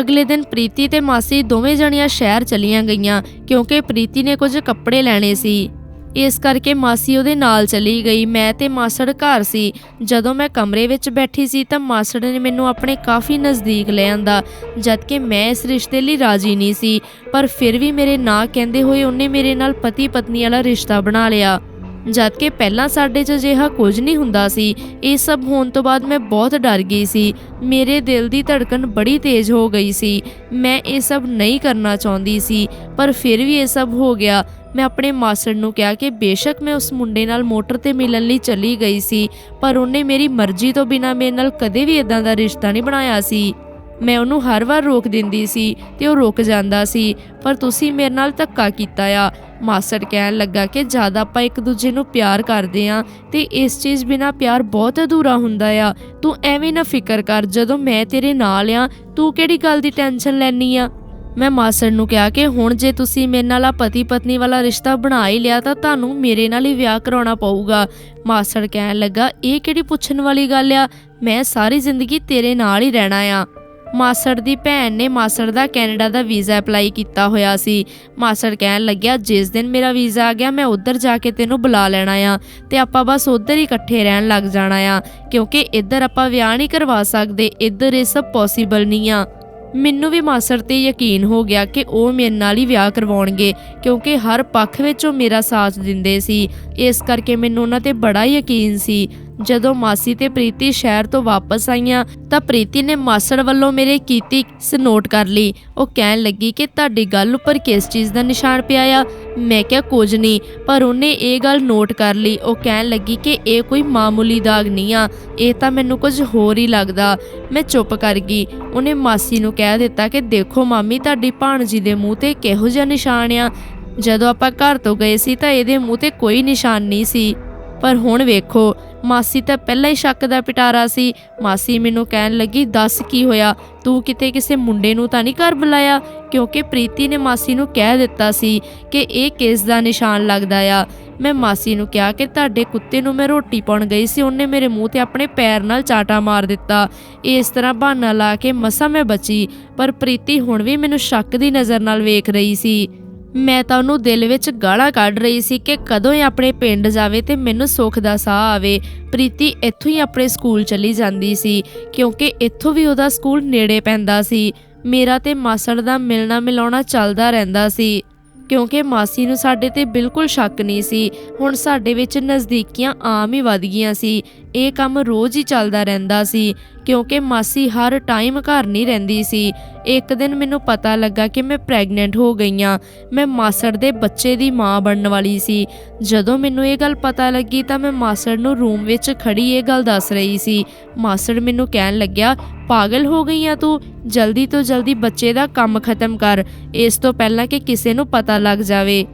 ਅਗਲੇ ਦਿਨ ਪ੍ਰੀਤੀ ਤੇ ਮਾਸੀ ਦੋਵੇਂ ਜਣੀਆਂ ਸ਼ਹਿਰ ਚਲੀਆਂ ਗਈਆਂ, ਕਿਉਂਕਿ ਪ੍ਰੀਤੀ ਨੇ ਕੁਝ ਕੱਪੜੇ ਲੈਣੇ ਸੀ। ਇਸ ਕਰਕੇ ਮਾਸੀ ਉਹਦੇ ਨਾਲ ਚਲੀ ਗਈ। ਮੈਂ ਤੇ ਮਾਸੜ ਘਰ ਸੀ। ਜਦੋਂ ਮੈਂ ਕਮਰੇ ਵਿੱਚ ਬੈਠੀ ਸੀ ਤਾਂ ਮਾਸੜ ਨੇ ਮੈਨੂੰ ਆਪਣੇ ਕਾਫੀ ਨਜ਼ਦੀਕ ਲੈ ਆਂਦਾ, ਜਦਕਿ ਮੈਂ ਇਸ ਰਿਸ਼ਤੇ ਲਈ ਰਾਜ਼ੀ ਨਹੀਂ ਸੀ। ਪਰ ਫਿਰ ਵੀ ਮੇਰੇ ਨਾਂ ਕਹਿੰਦੇ ਹੋਏ ਉਹਨੇ ਮੇਰੇ ਨਾਲ ਪਤੀ ਪਤਨੀ ਵਾਲਾ ਰਿਸ਼ਤਾ ਬਣਾ ਲਿਆ। ਜਦਕਿ ਪਹਿਲਾਂ ਸਾਡੇ 'ਚ ਅਜਿਹਾ ਕੁਝ ਨਹੀਂ ਹੁੰਦਾ ਸੀ, ਇਹ ਸਭ ਹੋਣ ਤੋਂ ਬਾਅਦ ਮੈਂ ਬਹੁਤ ਡਰ ਗਈ ਸੀ। ਮੇਰੇ ਦਿਲ ਦੀ ਧੜਕਨ ਬੜੀ ਤੇਜ਼ ਹੋ ਗਈ ਸੀ। ਮੈਂ ਇਹ ਸਭ ਨਹੀਂ ਕਰਨਾ ਚਾਹੁੰਦੀ ਸੀ, ਪਰ ਫਿਰ ਵੀ ਇਹ ਸਭ ਹੋ ਗਿਆ। ਮੈਂ ਆਪਣੇ ਮਾਸੜ ਨੂੰ ਕਿਹਾ ਕਿ ਬੇਸ਼ੱਕ ਮੈਂ ਉਸ ਮੁੰਡੇ ਨਾਲ ਮੋਟਰ ਤੇ ਮਿਲਣ ਲਈ ਚਲੀ ਗਈ ਸੀ, ਪਰ ਉਹਨੇ ਮੇਰੀ ਮਰਜ਼ੀ ਤੋਂ ਬਿਨਾਂ ਮੇਰੇ ਨਾਲ ਕਦੇ ਵੀ ਇਦਾਂ ਦਾ ਰਿਸ਼ਤਾ ਨਹੀਂ ਬਣਾਇਆ ਸੀ। ਮੈਂ ਉਹਨੂੰ ਹਰ ਵਾਰ ਰੋਕ ਦਿੰਦੀ ਸੀ ਤੇ ਉਹ ਰੁਕ ਜਾਂਦਾ ਸੀ, ਪਰ ਤੁਸੀਂ ਮੇਰੇ ਨਾਲ ਧੱਕਾ ਕੀਤਾ ਆ। ਮਾਸੜ ਕਹਿਣ ਲੱਗਾ ਕਿ ਜਦ ਆਪਾਂ ਇੱਕ ਦੂਜੇ ਨੂੰ ਪਿਆਰ ਕਰਦੇ ਆ ਤੇ ਇਸ ਚੀਜ਼ ਬਿਨਾ ਪਿਆਰ ਬਹੁਤ ਅਧੂਰਾ ਹੁੰਦਾ ਆ, ਤੂੰ ਐਵੇਂ ਨਾ ਫਿਕਰ ਕਰ ਜਦੋਂ ਮੈਂ ਤੇਰੇ ਨਾਲ ਆ, ਤੂੰ ਕਿਹੜੀ ਗੱਲ ਦੀ ਟੈਨਸ਼ਨ ਲੈਣੀ ਆ? ਮੈਂ ਮਾਸੜ ਨੂੰ ਕਿਹਾ ਕਿ ਹੁਣ ਜੇ ਤੁਸੀਂ ਮੇਰੇ ਨਾਲ ਆ ਪਤੀ ਪਤਨੀ ਵਾਲਾ ਰਿਸ਼ਤਾ ਬਣਾ ਹੀ ਲਿਆ ਤਾਂ ਤੁਹਾਨੂੰ ਮੇਰੇ ਨਾਲ ਹੀ ਵਿਆਹ ਕਰਾਉਣਾ ਪਊਗਾ। ਮਾਸੜ ਕਹਿਣ ਲੱਗਾ, ਇਹ ਕਿਹੜੀ ਪੁੱਛਣ ਵਾਲੀ ਗੱਲ ਆ? ਮੈਂ ਸਾਰੀ ਜ਼ਿੰਦਗੀ ਤੇਰੇ ਨਾਲ ਹੀ ਰਹਿਣਾ ਆ। ਮਾਸੜ ਦੀ ਭੈਣ ਨੇ ਮਾਸੜ ਦਾ ਕੈਨੇਡਾ ਦਾ ਵੀਜ਼ਾ ਅਪਲਾਈ ਕੀਤਾ ਹੋਇਆ ਸੀ। ਮਾਸੜ ਕਹਿਣ ਲੱਗਿਆ, ਜਿਸ ਦਿਨ ਮੇਰਾ ਵੀਜ਼ਾ ਆ ਗਿਆ, ਮੈਂ ਉੱਧਰ ਜਾ ਕੇ ਤੈਨੂੰ ਬੁਲਾ ਲੈਣਾ ਆ ਤੇ ਆਪਾਂ ਬਸ ਉੱਧਰ ਹੀ ਇਕੱਠੇ ਰਹਿਣ ਲੱਗ ਜਾਣਾ ਆ, ਕਿਉਂਕਿ ਇੱਧਰ ਆਪਾਂ ਵਿਆਹ ਨਹੀਂ ਕਰਵਾ ਸਕਦੇ, ਇੱਧਰ ਇਹ ਸਭ ਪੋਸੀਬਲ ਨਹੀਂ ਆ। ਮੈਨੂੰ ਵੀ ਮਾਸੜ ਤੇ ਯਕੀਨ ਹੋ ਗਿਆ ਕਿ ਉਹ ਮੇਰੇ ਨਾਲ ਹੀ ਵਿਆਹ ਕਰਵਾਉਣਗੇ, ਕਿਉਂਕਿ ਹਰ ਪੱਖ ਵਿੱਚ ਉਹ ਮੇਰਾ ਸਾਥ ਦਿੰਦੇ ਸੀ। ਇਸ ਕਰਕੇ ਮੈਨੂੰ ਉਹਨਾਂ ਤੇ ਬੜਾ ਯਕੀਨ ਸੀ। ਜਦੋਂ ਮਾਸੀ ਤੇ ਪ੍ਰੀਤੀ ਸ਼ਹਿਰ ਤੋਂ ਵਾਪਸ ਆਈਆਂ ਤਾਂ ਪ੍ਰੀਤੀ ਨੇ ਮਾਸੜ ਵੱਲੋਂ ਮੇਰੇ ਕੀਤੀ ਸ ਨੋਟ ਕਰ ਲਈ। ਉਹ ਕਹਿਣ ਲੱਗੀ ਕਿ ਤੁਹਾਡੀ ਗੱਲ ਉੱਪਰ ਕਿਸ ਚੀਜ਼ ਦਾ ਨਿਸ਼ਾਨ ਪਿਆ ਆ? ਮੈਂ ਕਿਹਾ, ਕੁਝ ਨਹੀਂ, ਪਰ ਉਹਨੇ ਇਹ ਗੱਲ ਨੋਟ ਕਰ ਲਈ। ਉਹ ਕਹਿਣ ਲੱਗੀ ਕਿ ਇਹ ਕੋਈ ਮਾਮੂਲੀ ਦਾਗ ਨਹੀਂ ਆ, ਇਹ ਤਾਂ ਮੈਨੂੰ ਕੁਝ ਹੋਰ ਹੀ ਲੱਗਦਾ। ਮੈਂ ਚੁੱਪ ਕਰ ਗਈ। ਉਹਨੇ ਮਾਸੀ ਨੂੰ ਕਹਿ ਦਿੱਤਾ ਕਿ ਦੇਖੋ ਮਾਮੀ, ਤੁਹਾਡੀ ਭਾਣਜੀ ਦੇ ਮੂੰਹ ਤੇ ਕਿਹੋ ਜਿਹਾ ਨਿਸ਼ਾਨ ਆ। ਜਦੋਂ ਆਪਾਂ ਘਰ ਤੋਂ ਗਏ ਸੀ ਤਾਂ ਇਹਦੇ ਮੂੰਹ ਤੇ ਕੋਈ ਨਿਸ਼ਾਨ ਨਹੀਂ ਸੀ। ਪਰ ਹੁਣ ਵੇਖੋ, ਮਾਸੀ ਤਾਂ ਪਹਿਲਾਂ ਹੀ ਸ਼ੱਕ ਦਾ ਪਿਟਾਰਾ ਸੀ। ਮਾਸੀ ਮੈਨੂੰ ਕਹਿਣ ਲੱਗੀ, ਦੱਸ ਕੀ ਹੋਇਆ? ਤੂੰ ਕਿਤੇ ਕਿਸੇ ਮੁੰਡੇ ਨੂੰ ਤਾਂ ਨਹੀਂ ਘਰ ਬੁਲਾਇਆ? ਕਿਉਂਕਿ ਪ੍ਰੀਤੀ ਨੇ ਮਾਸੀ ਨੂੰ ਕਹਿ ਦਿੱਤਾ ਸੀ ਕਿ ਇਹ ਕਿਸ ਦਾ ਨਿਸ਼ਾਨ ਲੱਗਦਾ ਆ। ਮੈਂ ਮਾਸੀ ਨੂੰ ਕਿਹਾ ਕਿ ਤੁਹਾਡੇ ਕੁੱਤੇ ਨੂੰ ਮੈਂ ਰੋਟੀ ਪਾਉਣ ਗਈ ਸੀ, ਉਹਨੇ ਮੇਰੇ ਮੂੰਹ ਤੇ ਆਪਣੇ ਪੈਰ ਨਾਲ ਚਾਟਾ ਮਾਰ ਦਿੱਤਾ। ਇਸ ਤਰ੍ਹਾਂ ਬਹਾਨਾ ਲਾ ਕੇ ਮਸਾਂ ਮੈਂ ਬਚੀ, ਪਰ ਪ੍ਰੀਤੀ ਹੁਣ ਵੀ ਮੈਨੂੰ ਸ਼ੱਕ ਦੀ ਨਜ਼ਰ ਨਾਲ ਵੇਖ ਰਹੀ ਸੀ। ਮੈਂ ਤਾਂ ਉਹਨੂੰ ਦਿਲ ਵਿੱਚ ਗਾਲਾਂ ਕੱਢ ਰਹੀ ਸੀ ਕਿ ਕਦੋਂ ਇਹ ਆਪਣੇ ਪਿੰਡ ਜਾਵੇ ਤੇ ਮੈਨੂੰ ਸੁੱਖ ਦਾ ਸਾਹ ਆਵੇ। ਪ੍ਰੀਤੀ ਇੱਥੋਂ ਹੀ ਆਪਣੇ ਸਕੂਲ ਚਲੀ ਜਾਂਦੀ ਸੀ, ਕਿਉਂਕਿ ਇੱਥੋਂ ਵੀ ਉਹਦਾ ਸਕੂਲ ਨੇੜੇ ਪੈਂਦਾ ਸੀ। ਮੇਰਾ ਤੇ ਮਾਸੜ ਦਾ ਮਿਲਣਾ ਮਿਲਾਉਣਾ ਚੱਲਦਾ ਰਹਿੰਦਾ ਸੀ। ਕਿਉਂਕਿ ਮਾਸੀ ਨੂੰ ਸਾਡੇ ਤੇ ਬਿਲਕੁਲ ਸ਼ੱਕ ਨਹੀਂ ਸੀ। ਹੁਣ ਸਾਡੇ ਵਿੱਚ ਨਜ਼ਦੀਕੀਆਂ ਆਮ ਹੀ ਵੱਧ ਗਈਆਂ ਸੀ। ਇਹ ਕੰਮ ਰੋਜ਼ ਹੀ ਚੱਲਦਾ ਰਹਿੰਦਾ ਸੀ, ਕਿਉਂਕਿ ਮਾਸੀ ਹਰ ਟਾਈਮ ਘਰ ਨਹੀਂ ਰਹਿੰਦੀ ਸੀ। ਇੱਕ ਦਿਨ ਮੈਨੂੰ ਪਤਾ ਲੱਗਾ ਕਿ ਮੈਂ ਪ੍ਰੈਗਨੈਂਟ ਹੋ ਗਈ ਹਾਂ ਮੈਂ ਮਾਸੜ ਦੇ ਬੱਚੇ ਦੀ ਮਾਂ ਬਣਨ ਵਾਲੀ ਸੀ। ਜਦੋਂ ਮੈਨੂੰ ਇਹ ਗੱਲ ਪਤਾ ਲੱਗੀ ਤਾਂ ਮੈਂ ਮਾਸੜ ਨੂੰ ਰੂਮ ਵਿੱਚ ਖੜੀ ਇਹ ਗੱਲ ਦੱਸ ਰਹੀ ਸੀ। ਮਾਸੜ ਮੈਨੂੰ ਕਹਿਣ ਲੱਗਿਆ ਪਾਗਲ ਹੋ ਗਈ ਆ ਤੂੰ, ਜਲਦੀ ਤੋਂ ਜਲਦੀ ਬੱਚੇ ਦਾ ਕੰਮ ਖਤਮ ਕਰ, ਇਸ ਤੋਂ ਪਹਿਲਾਂ ਕਿ ਕਿਸੇ ਨੂੰ ਪਤਾ ਲੱਗ ਜਾਵੇ।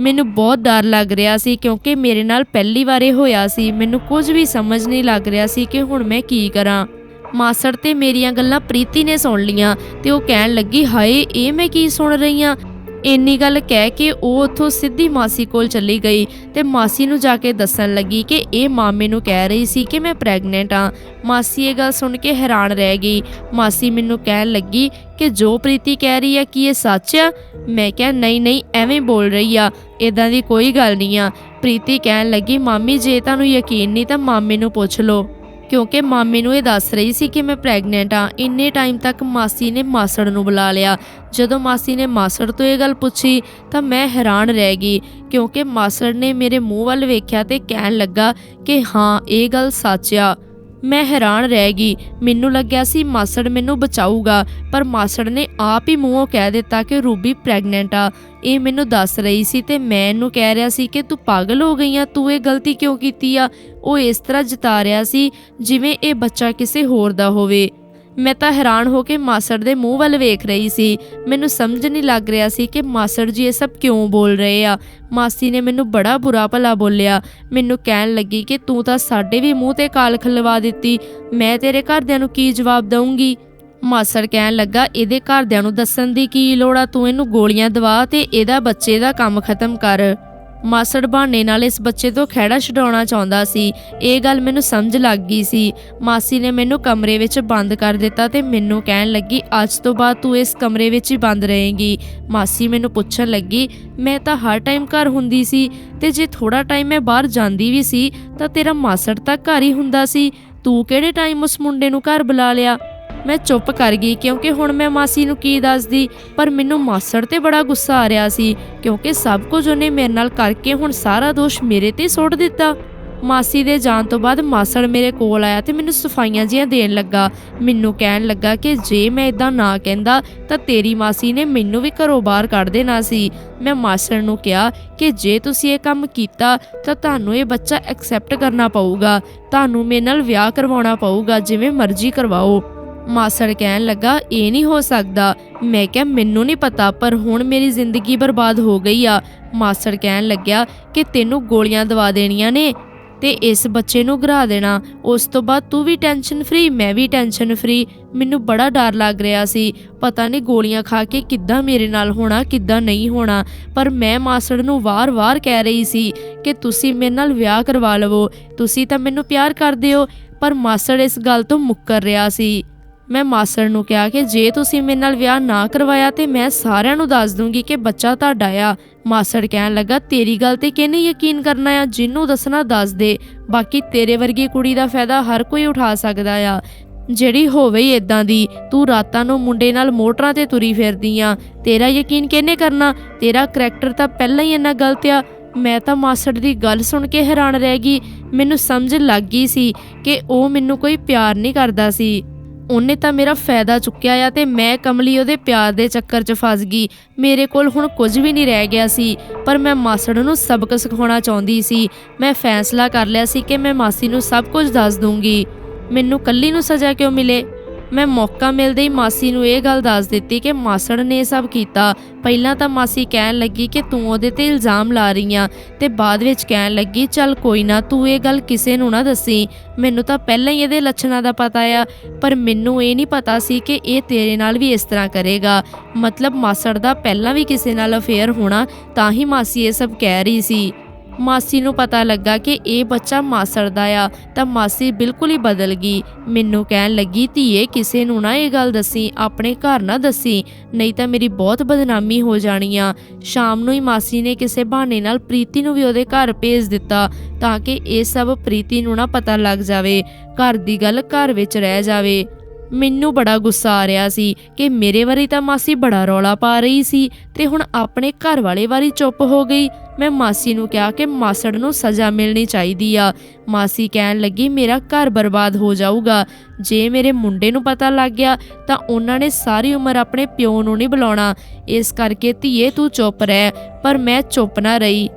ਮੈਨੂੰ ਬਹੁਤ ਡਰ ਲੱਗ ਰਿਹਾ ਸੀ ਕਿਉਂਕਿ ਮੇਰੇ ਨਾਲ ਪਹਿਲੀ ਵਾਰੇ ਹੋਇਆ ਸੀ, ਮੈਨੂੰ ਕੁਝ ਵੀ ਸਮਝ ਨਹੀਂ ਲੱਗ ਰਿਹਾ ਸੀ ਕਿ ਹੁਣ ਮੈਂ ਕੀ ਕਰਾਂ। ਮਾਸੜ ਤੇ ਮੇਰੀਆਂ ਗੱਲਾਂ ਪ੍ਰੀਤੀ ਨੇ ਸੁਣ ਲੀਆਂ ਤੇ ਉਹ ਕਹਿਣ ਲੱਗੀ, ਹਾਏ, ਇਹ ਮੈਂ ਕੀ ਸੁਣ ਰਹੀ ਆ? ਇੰਨੀ ਗੱਲ ਕਹਿ ਕੇ ਉਹ ਉੱਥੋਂ ਸਿੱਧੀ ਮਾਸੀ ਕੋਲ ਚਲੀ ਗਈ ਤੇ ਮਾਸੀ ਨੂੰ ਜਾ ਕੇ ਦੱਸਣ ਲੱਗੀ ਕਿ ਇਹ ਮਾਮੇ ਨੂੰ ਕਹਿ ਰਹੀ ਸੀ ਕਿ ਮੈਂ ਪ੍ਰੈਗਨੈਂਟ ਆ ਮਾਸੀ ਇਹ ਗੱਲ ਸੁਣ ਕੇ ਹੈਰਾਨ ਰਹਿ ਗਈ। ਮਾਸੀ ਮੈਨੂੰ ਕਹਿਣ ਲੱਗੀ ਕਿ ਜੋ ਪ੍ਰੀਤੀ ਕਹਿ ਰਹੀ ਹੈ ਕਿ ਇਹ ਸੱਚ ਆ? ਮੈਂ ਕਿਹਾ, ਨਹੀਂ ਨਹੀਂ, ਐਵੇਂ ਬੋਲ ਰਹੀ ਆ। ਇਦਾਂ ਦੀ ਕੋਈ ਗੱਲ ਨਹੀਂ ਆ। ਪ੍ਰੀਤੀ ਕਹਿਣ ਲੱਗੀ, ਮਾਮੀ, ਜੇ ਤੁਹਾਨੂੰ ਯਕੀਨ ਨਹੀਂ ਤਾਂ ਮਾਮੇ ਨੂੰ ਪੁੱਛ ਲਓ। ਕਿਉਂਕਿ ਮਾਮੇ ਨੂੰ ਇਹ ਦੱਸ ਰਹੀ ਸੀ ਕਿ ਮੈਂ ਪ੍ਰੈਗਨੈਂਟ ਆ ਇੰਨੇ ਟਾਈਮ ਤੱਕ ਮਾਸੀ ਨੇ ਮਾਸੜ ਨੂੰ ਬੁਲਾ ਲਿਆ। ਜਦੋਂ ਮਾਸੀ ਨੇ ਮਾਸੜ ਤੋਂ ਇਹ ਗੱਲ ਪੁੱਛੀ, ਤਾਂ ਮੈਂ ਹੈਰਾਨ ਰਹਿ ਗਈ, ਕਿਉਂਕਿ ਮਾਸੜ ਨੇ ਮੇਰੇ ਮੂੰਹ ਵੱਲ ਵੇਖਿਆ ਤੇ ਕਹਿਣ ਲੱਗਾ ਕਿ ਹਾਂ, ਇਹ ਗੱਲ ਸੱਚ ਆ। ਮੈਂ ਹੈਰਾਨ ਰਹਿ ਗਈ। ਮੈਨੂੰ ਲੱਗਿਆ ਸੀ ਮਾਸੜ ਮੈਨੂੰ ਬਚਾਊਗਾ, ਪਰ ਮਾਸੜ ਨੇ ਆਪ ਹੀ ਮੂੰਹੋਂ ਕਹਿ ਦਿੱਤਾ ਕਿ ਰੂਬੀ ਪ੍ਰੈਗਨੈਂਟ ਆ। ਇਹ ਮੈਨੂੰ ਦੱਸ ਰਹੀ ਸੀ ਤੇ ਮੈਂ ਇਹਨੂੰ ਕਹਿ ਰਿਹਾ ਸੀ ਕਿ ਤੂੰ ਪਾਗਲ ਹੋ ਗਈ ਆ, ਤੂੰ ਇਹ ਗਲਤੀ ਕਿਉਂ ਕੀਤੀ ਆ? ਉਹ ਇਸ ਤਰ੍ਹਾਂ ਜਤਾ ਰਿਹਾ ਸੀ ਜਿਵੇਂ ਇਹ ਬੱਚਾ ਕਿਸੇ ਹੋਰ ਦਾ ਹੋਵੇ। ਮੈਂ ਤਾਂ ਹੈਰਾਨ ਹੋ ਕੇ ਮਾਸੜ ਦੇ ਮੂੰਹ ਵੱਲ ਵੇਖ ਰਹੀ ਸੀ। ਮੈਨੂੰ ਸਮਝ ਨਹੀਂ ਲੱਗ ਰਿਹਾ ਸੀ ਕਿ ਮਾਸੜ ਜੀ ਇਹ ਸਭ ਕਿਉਂ ਬੋਲ ਰਹੇ ਆ। ਮਾਸੀ ਨੇ ਮੈਨੂੰ ਬੜਾ ਬੁਰਾ ਭਲਾ ਬੋਲਿਆ। ਮੈਨੂੰ ਕਹਿਣ ਲੱਗੀ ਕਿ ਤੂੰ ਤਾਂ ਸਾਡੇ ਵੀ ਮੂੰਹ ਤੇ ਕਾਲ ਖਲਵਾ ਦਿੱਤੀ। ਮੈਂ ਤੇਰੇ ਘਰਦਿਆਂ ਨੂੰ ਕੀ ਜਵਾਬ ਦਵਾਂਗੀ ਮਾਸੜ ਕਹਿਣ ਲੱਗਾ, ਇਹਦੇ ਘਰਦਿਆਂ ਨੂੰ ਦੱਸਣ ਦੀ ਕੀ ਲੋੜ ਆ? ਤੂੰ ਇਹਨੂੰ ਗੋਲੀਆਂ ਦਵਾ ਤੇ ਇਹਦਾ ਬੱਚੇ ਦਾ ਕੰਮ ਖਤਮ ਕਰ। ਮਾਸੜ ਬਹਾਨੇ ਨਾਲ ਇਸ ਬੱਚੇ ਤੋਂ ਖਹਿੜਾ ਛਡਾਉਣਾ ਚਾਹੁੰਦਾ ਸੀ। ਇਹ ਗੱਲ ਮੈਨੂੰ ਸਮਝ ਲੱਗ ਗਈ ਸੀ। ਮਾਸੀ ਨੇ ਮੈਨੂੰ ਕਮਰੇ ਵਿੱਚ ਬੰਦ ਕਰ ਦਿੱਤਾ ਤੇ ਮੈਨੂੰ ਕਹਿਣ ਲੱਗੀ, ਅੱਜ ਤੋਂ ਬਾਅਦ ਤੂੰ ਇਸ ਕਮਰੇ ਵਿੱਚ ਹੀ ਬੰਦ ਰਹੇਂਗੀ। ਮਾਸੀ ਮੈਨੂੰ ਪੁੱਛਣ ਲੱਗੀ, ਮੈਂ ਤਾਂ ਹਰ ਟਾਈਮ ਘਰ ਹੁੰਦੀ ਸੀ ਤੇ ਜੇ ਥੋੜਾ ਟਾਈਮ ਮੈਂ ਬਾਹਰ ਜਾਂਦੀ ਵੀ ਸੀ ਤਾਂ ਤੇਰਾ ਮਾਸੜ ਤਾਂ ਘਰ ਹੀ ਹੁੰਦਾ ਸੀ। ਤੂੰ ਕਿਹੜੇ ਟਾਈਮ ਉਸ ਮੁੰਡੇ ਨੂੰ ਘਰ ਬੁਲਾ ਲਿਆ? ਮੈਂ ਚੁੱਪ ਕਰ ਗਈ ਕਿਉਂਕਿ ਹੁਣ ਮੈਂ ਮਾਸੀ ਨੂੰ ਕੀ ਦੱਸਦੀ? ਪਰ ਮੈਨੂੰ ਮਾਸੜ ਤੇ ਬੜਾ ਗੁੱਸਾ ਆ ਰਿਹਾ ਸੀ ਕਿਉਂਕਿ ਸਭ ਕੁਝ ਉਹਨੇ ਮੇਰੇ ਨਾਲ ਕਰਕੇ ਹੁਣ ਸਾਰਾ ਦੋਸ਼ ਮੇਰੇ ਤੇ ਸੁੱਟ ਦਿੱਤਾ। ਮਾਸੀ ਦੇ ਜਾਣ ਤੋਂ ਬਾਅਦ ਮਾਸੜ ਮੇਰੇ ਕੋਲ ਆਇਆ ਤੇ ਮੈਨੂੰ ਸਫਾਈਆਂ ਜੀਆਂ ਦੇਣ ਲੱਗਾ। ਮੈਨੂੰ ਕਹਿਣ ਲੱਗਾ ਕਿ ਜੇ ਮੈਂ ਇਦਾਂ ਨਾ ਕਹਿੰਦਾ ਤਾਂ ਤੇਰੀ ਮਾਸੀ ਨੇ ਮੈਨੂੰ ਵੀ ਘਰੋਂ ਬਾਹਰ ਕੱਢ ਦੇਣਾ ਸੀ। ਮੈਂ ਮਾਸੜ ਨੂੰ ਕਿਹਾ ਕਿ ਜੇ ਤੁਸੀਂ ਇਹ ਕੰਮ ਕੀਤਾ ਤਾਂ ਤੁਹਾਨੂੰ ਇਹ ਬੱਚਾ ਐਕਸੈਪਟ ਕਰਨਾ ਪਊਗਾ। ਤੁਹਾਨੂੰ ਮੇਰੇ ਨਾਲ ਵਿਆਹ ਕਰਵਾਉਣਾ ਪਊਗਾ, ਜਿਵੇਂ ਮਰਜ਼ੀ ਕਰਵਾਓ। ਮਾਸੜ ਕਹਿਣ ਲੱਗਾ, ਇਹ ਨਹੀਂ ਹੋ ਸਕਦਾ। ਮੈਂ ਕਿਹਾ, ਮੈਨੂੰ ਨਹੀਂ ਪਤਾ, ਪਰ ਹੁਣ ਮੇਰੀ ਜ਼ਿੰਦਗੀ ਬਰਬਾਦ ਹੋ ਗਈ ਆ। ਮਾਸੜ ਕਹਿਣ ਲੱਗਿਆ ਕਿ ਤੈਨੂੰ ਗੋਲੀਆਂ ਦਵਾ ਦੇਣੀਆਂ ਨੇ ਤੇ ਇਸ ਬੱਚੇ ਨੂੰ ਗਰਾ ਦੇਣਾ। ਉਸ ਤੋਂ ਬਾਅਦ ਤੂੰ ਵੀ ਟੈਨਸ਼ਨ ਫਰੀ, ਮੈਂ ਵੀ ਟੈਨਸ਼ਨ ਫਰੀ। ਮੈਨੂੰ ਬੜਾ ਡਰ ਲੱਗ ਰਿਹਾ ਸੀ। ਪਤਾ ਨਹੀਂ ਗੋਲੀਆਂ ਖਾ ਕੇ ਕਿੱਦਾਂ ਮੇਰੇ ਨਾਲ ਹੋਣਾ, ਕਿੱਦਾਂ ਨਹੀਂ ਹੋਣਾ। ਪਰ ਮੈਂ ਮਾਸੜ ਨੂੰ ਵਾਰ-ਵਾਰ ਕਹਿ ਰਹੀ ਸੀ ਕਿ ਤੁਸੀਂ ਮੇਰੇ ਨਾਲ ਵਿਆਹ ਕਰਵਾ ਲਵੋ। ਤੁਸੀਂ ਤਾਂ ਮੈਨੂੰ ਪਿਆਰ ਕਰਦੇ ਹੋ, ਪਰ ਮਾਸੜ ਇਸ ਗੱਲ ਤੋਂ ਮੁੱਕਰ ਰਿਹਾ ਸੀ। ਮੈਂ ਮਾਸੜ ਨੂੰ ਕਿਹਾ ਕਿ ਜੇ ਤੁਸੀਂ ਮੇਰੇ ਨਾਲ ਵਿਆਹ ਨਾ ਕਰਵਾਇਆ ਤੇ ਮੈਂ ਸਾਰਿਆਂ ਨੂੰ ਦੱਸ ਦੂੰਗੀ ਕਿ ਬੱਚਾ ਤੁਹਾਡਾ ਆ। ਮਾਸੜ ਕਹਿਣ ਲੱਗਾ, ਤੇਰੀ ਗੱਲ ਤੇ ਕਿਹਨੇ ਯਕੀਨ ਕਰਨਾ ਆ? ਜਿਹਨੂੰ ਦੱਸਣਾ ਦੱਸ ਦੇ। ਬਾਕੀ ਤੇਰੇ ਵਰਗੀ ਕੁੜੀ ਦਾ ਫਾਇਦਾ ਹਰ ਕੋਈ ਉਠਾ ਸਕਦਾ ਆ। ਜਿਹੜੀ ਹੋਵੇ ਹੀ ਇਦਾਂ ਦੀ। ਤੂੰ ਰਾਤਾਂ ਨੂੰ ਮੁੰਡੇ ਨਾਲ ਮੋਟਰਾਂ ਤੇ ਤੁਰੀ ਫਿਰਦੀ ਆ। ਤੇਰਾ ਯਕੀਨ ਕਿਹਨੇ ਕਰਨਾ? ਤੇਰਾ ਕਰੈਕਟਰ ਤਾਂ ਪਹਿਲਾਂ ਹੀ ਇੰਨਾ ਗਲਤ ਆ। ਮੈਂ ਤਾਂ ਮਾਸੜ ਦੀ ਗੱਲ ਸੁਣ ਕੇ ਹੈਰਾਨ ਰਹਿ ਗਈ। ਮੈਨੂੰ ਸਮਝ ਲੱਗ ਗਈ ਸੀ ਕਿ ਉਹ ਮੈਨੂੰ ਕੋਈ ਪਿਆਰ ਨਹੀਂ ਕਰਦਾ ਸੀ। ਉਹਨੇ ਤਾਂ ਮੇਰਾ ਫਾਇਦਾ ਚੁੱਕਿਆ ਆ ਤੇ ਮੈਂ ਕਮਲੀ ਉਹਦੇ ਪਿਆਰ ਦੇ ਚੱਕਰ 'ਚ ਫਸ ਗਈ। ਮੇਰੇ ਕੋਲ ਹੁਣ ਕੁਝ ਵੀ ਨਹੀਂ ਰਹਿ ਗਿਆ ਸੀ, ਪਰ ਮੈਂ ਮਾਸੜ ਨੂੰ ਸਬਕ ਸਿਖਾਉਣਾ ਚਾਹੁੰਦੀ ਸੀ। ਮੈਂ ਫੈਸਲਾ ਕਰ ਲਿਆ ਸੀ ਕਿ ਮੈਂ ਮਾਸੀ ਨੂੰ ਸਭ ਕੁਝ ਦੱਸ ਦੂੰਗੀ। ਮੈਨੂੰ ਕੱਲੀ ਨੂੰ ਸਜ਼ਾ ਕਿਉਂ ਮਿਲੇ? ਮੈਂ ਮੌਕਾ ਮਿਲਦੇ ਹੀ ਮਾਸੀ ਨੂੰ ਇਹ ਗੱਲ ਦੱਸ ਦਿੱਤੀ ਕਿ ਮਾਸੜ ਨੇ ਇਹ ਸਭ ਕੀਤਾ। ਪਹਿਲਾਂ ਤਾਂ ਮਾਸੀ ਕਹਿਣ ਲੱਗੀ ਕਿ ਤੂੰ ਉਹਦੇ ਤੇ ਇਲਜ਼ਾਮ ਲਾ ਰਹੀ ਆ ਤੇ ਬਾਅਦ ਵਿੱਚ ਕਹਿਣ ਲੱਗੀ, ਚੱਲ ਕੋਈ ਨਾ, ਤੂੰ ਇਹ ਗੱਲ ਕਿਸੇ ਨੂੰ ਨਾ ਦੱਸੀ। ਮੈਨੂੰ ਤਾਂ ਪਹਿਲਾਂ ਹੀ ਇਹਦੇ ਲੱਛਣਾਂ ਦਾ ਪਤਾ ਆ, ਪਰ ਮੈਨੂੰ ਇਹ ਨਹੀਂ ਪਤਾ ਸੀ ਕਿ ਇਹ ਤੇਰੇ ਨਾਲ ਵੀ ਇਸ ਤਰ੍ਹਾਂ ਕਰੇਗਾ। ਮਤਲਬ ਮਾਸੜ ਦਾ ਪਹਿਲਾਂ ਵੀ ਕਿਸੇ ਨਾਲ ਅਫੇਅਰ ਹੋਣਾ, ਤਾਂ ਹੀ ਮਾਸੀ ਇਹ ਸਭ ਕਹਿ ਰਹੀ ਸੀ। ਮਾਸੀ ਨੂੰ ਪਤਾ ਲੱਗਾ ਕਿ ਇਹ ਬੱਚਾ ਮਾਸੜ ਦਾ ਆ, ਤਾਂ ਮਾਸੀ ਬਿਲਕੁਲ ਹੀ ਬਦਲ ਗਈ। ਮੈਨੂੰ ਕਹਿਣ ਲੱਗੀ, ਧੀਏ, ਕਿਸੇ ਨੂੰ ਨਾ ਇਹ ਗੱਲ ਦੱਸੀ, ਆਪਣੇ ਘਰ ਨਾ ਦੱਸੀ, ਨਹੀਂ ਤਾਂ ਮੇਰੀ ਬਹੁਤ ਬਦਨਾਮੀ ਹੋ ਜਾਣੀ ਆ। ਸ਼ਾਮ ਨੂੰ ਹੀ ਮਾਸੀ ਨੇ ਕਿਸੇ ਬਹਾਨੇ ਨਾਲ ਪ੍ਰੀਤੀ ਨੂੰ ਵੀ ਉਹਦੇ ਘਰ ਭੇਜ ਦਿੱਤਾ, ਤਾਂ ਕਿ ਇਹ ਸਭ ਪ੍ਰੀਤੀ ਨੂੰ ਨਾ ਪਤਾ ਲੱਗ ਜਾਵੇ, ਘਰ ਦੀ ਗੱਲ ਘਰ ਵਿੱਚ ਰਹਿ ਜਾਵੇ। ਮੈਨੂੰ ਬੜਾ ਗੁੱਸਾ ਆ ਰਿਹਾ ਸੀ ਕਿ ਮੇਰੇ ਵਾਰੀ ਤਾਂ ਮਾਸੀ ਬੜਾ ਰੌਲਾ ਪਾ ਰਹੀ ਸੀ ਤੇ ਹੁਣ ਆਪਣੇ ਘਰ ਵਾਲੇ ਵਾਰੀ ਚੁੱਪ ਹੋ ਗਈ। ਮੈਂ ਮਾਸੀ ਨੂੰ ਕਿਹਾ ਕਿ ਮਾਸੜ ਨੂੰ ਸਜ਼ਾ ਮਿਲਣੀ ਚਾਹੀਦੀ ਆ। ਮਾਸੀ ਕਹਿਣ ਲੱਗੀ, ਮੇਰਾ ਘਰ ਬਰਬਾਦ ਹੋ ਜਾਊਗਾ। ਜੇ ਮੇਰੇ ਮੁੰਡੇ ਨੂੰ ਪਤਾ ਲੱਗ ਗਿਆ, ਤਾਂ ਉਹਨਾਂ ਨੇ ਸਾਰੀ ਉਮਰ ਆਪਣੇ ਪਿਓ ਨੂੰ ਨਹੀਂ ਬੁਲਾਉਣਾ। ਇਸ ਕਰਕੇ ਧੀਏ, ਤੂੰ ਚੁੱਪ ਰਹਿ। ਪਰ ਮੈਂ ਚੁੱਪ ਨਾ ਰਹੀ।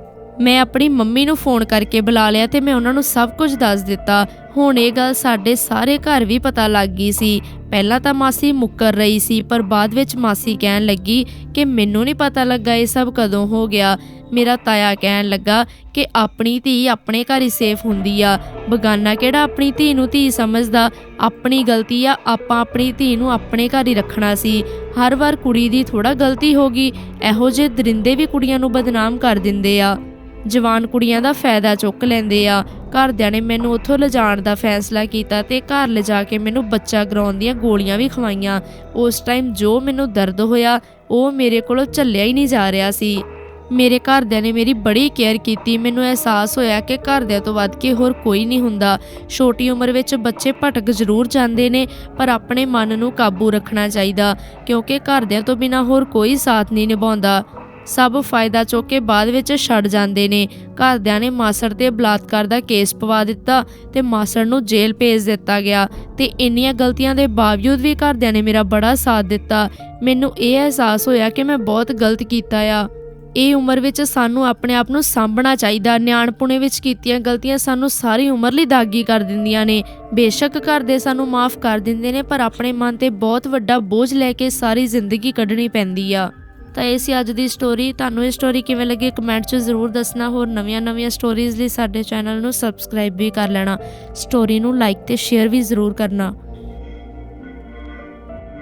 ਮੈਂ ਆਪਣੀ ਮੰਮੀ ਨੂੰ ਫੋਨ ਕਰਕੇ ਬੁਲਾ ਲਿਆ ਤੇ ਮੈਂ ਉਹਨਾਂ ਨੂੰ ਸਭ ਕੁਝ ਦੱਸ ਦਿੱਤਾ। ਹੁਣ ਇਹ ਗੱਲ ਸਾਡੇ ਸਾਰੇ ਘਰ ਵੀ ਪਤਾ ਲੱਗ ਗਈ ਸੀ। ਪਹਿਲਾਂ ਤਾਂ ਮਾਸੀ ਮੁੱਕਰ ਰਹੀ ਸੀ, ਪਰ ਬਾਅਦ ਵਿੱਚ ਮਾਸੀ ਕਹਿਣ ਲੱਗੀ ਕਿ ਮੈਨੂੰ ਨਹੀਂ ਪਤਾ ਲੱਗਾ ਇਹ ਸਭ ਕਦੋਂ ਹੋ ਗਿਆ। ਮੇਰਾ ਤਾਇਆ ਕਹਿਣ ਲੱਗਾ ਕਿ ਆਪਣੀ ਧੀ ਆਪਣੇ ਘਰ ਹੀ ਸੇਫ ਹੁੰਦੀ ਆ। ਬਗਾਨਾ ਕਿਹੜਾ ਆਪਣੀ ਧੀ ਨੂੰ ਧੀ ਸਮਝਦਾ? ਆਪਣੀ ਗਲਤੀ ਆ, ਆਪਾਂ ਆਪਣੀ ਧੀ ਨੂੰ ਆਪਣੇ ਘਰ ਹੀ ਰੱਖਣਾ ਸੀ। ਹਰ ਵਾਰ ਕੁੜੀ ਦੀ ਥੋੜਾ ਗਲਤੀ ਹੋ ਗਈ। ਇਹੋ ਜਿਹੇ ਦਰਿੰਦੇ ਵੀ ਕੁੜੀਆਂ ਨੂੰ ਬਦਨਾਮ ਕਰ ਦਿੰਦੇ ਆ। ਜਵਾਨ ਕੁੜੀਆਂ ਦਾ ਫਾਇਦਾ ਚੁੱਕ ਲੈਂਦੇ ਆ। ਘਰਦਿਆਂ ਨੇ ਮੈਨੂੰ ਉੱਥੋਂ ਲਿਜਾਣ ਦਾ ਫੈਸਲਾ ਕੀਤਾ ਤੇ ਘਰ ਲਿਜਾ ਕੇ ਮੈਨੂੰ ਬੱਚਾ ਗਰਾਉਣ ਦੀਆਂ ਗੋਲੀਆਂ ਵੀ ਖਵਾਈਆਂ। ਉਸ ਟਾਈਮ ਜੋ ਮੈਨੂੰ ਦਰਦ ਹੋਇਆ, ਉਹ ਮੇਰੇ ਕੋਲੋਂ ਝੱਲਿਆ ਹੀ ਨਹੀਂ ਜਾ ਰਿਹਾ ਸੀ। ਮੇਰੇ ਘਰਦਿਆਂ ਨੇ ਮੇਰੀ ਬੜੀ ਕੇਅਰ ਕੀਤੀ। ਮੈਨੂੰ ਅਹਿਸਾਸ ਹੋਇਆ ਕਿ ਘਰਦਿਆਂ ਤੋਂ ਵੱਧ ਕੇ ਹੋਰ ਕੋਈ ਨਹੀਂ ਹੁੰਦਾ। ਛੋਟੀ ਉਮਰ ਵਿੱਚ ਬੱਚੇ ਭਟਕ ਜ਼ਰੂਰ ਜਾਂਦੇ ਨੇ, ਪਰ ਆਪਣੇ ਮਨ ਨੂੰ ਕਾਬੂ ਰੱਖਣਾ ਚਾਹੀਦਾ, ਕਿਉਂਕਿ ਘਰਦਿਆਂ ਤੋਂ ਬਿਨਾਂ ਹੋਰ ਕੋਈ ਸਾਥ ਨਹੀਂ ਨਿਭਾਉਂਦਾ। ਸਭ ਫਾਇਦਾ ਚੁੱਕ ਕੇ ਬਾਅਦ ਵਿੱਚ ਛੱਡ ਜਾਂਦੇ ਨੇ। ਘਰਦਿਆਂ ਨੇ ਮਾਸੜ ਤੇ ਬਲਾਤਕਾਰ ਦਾ ਕੇਸ ਪਵਾ ਦਿੱਤਾ ਤੇ ਮਾਸੜ ਨੂੰ ਜੇਲ੍ਹ ਭੇਜ ਦਿੱਤਾ ਗਿਆ ਤੇ ਇੰਨੀਆਂ ਗਲਤੀਆਂ ਦੇ ਬਾਵਜੂਦ ਵੀ ਘਰਦਿਆਂ ਨੇ ਮੇਰਾ ਬੜਾ ਸਾਥ ਦਿੱਤਾ। ਮੈਨੂੰ ਇਹ ਅਹਿਸਾਸ ਹੋਇਆ ਕਿ ਮੈਂ ਬਹੁਤ ਗਲਤ ਕੀਤਾ ਆ। ਇਹ ਉਮਰ ਵਿੱਚ ਸਾਨੂੰ ਆਪਣੇ ਆਪ ਨੂੰ ਸਾਂਭਣਾ ਚਾਹੀਦਾ। ਨਿਆਣਪੁਣੇ ਵਿੱਚ ਕੀਤੀਆਂ ਗਲਤੀਆਂ ਸਾਨੂੰ ਸਾਰੀ ਉਮਰ ਲਈ ਦਾਗੀ ਕਰ ਦਿੰਦੀਆਂ ਨੇ। ਬੇਸ਼ੱਕ ਘਰ ਦੇ ਸਾਨੂੰ ਮਾਫ ਕਰ ਦਿੰਦੇ ਨੇ, ਪਰ ਆਪਣੇ ਮਨ ਤੇ ਬਹੁਤ ਵੱਡਾ ਬੋਝ ਲੈ ਕੇ ਸਾਰੀ ਜ਼ਿੰਦਗੀ ਕੱਢਣੀ ਪੈਂਦੀ ਆ। ਤਾਂ ਇਹ ਸੀ ਅੱਜ ਦੀ ਸਟੋਰੀ ਤੁਹਾਨੂੰ ਇਹ ਸਟੋਰੀ ਕਿਵੇਂ ਲੱਗੀ ਕਮੈਂਟ 'ਚ ਜ਼ਰੂਰ ਦੱਸਣਾ। ਹੋਰ ਨਵੀਆਂ-ਨਵੀਆਂ ਸਟੋਰੀਜ਼ ਲਈ ਸਾਡੇ ਚੈਨਲ ਨੂੰ ਸਬਸਕ੍ਰਾਈਬ ਵੀ ਕਰ ਲੈਣਾ। ਸਟੋਰੀ ਨੂੰ ਲਾਈਕ ਤੇ ਸ਼ੇਅਰ ਵੀ ਜ਼ਰੂਰ ਕਰਨਾ।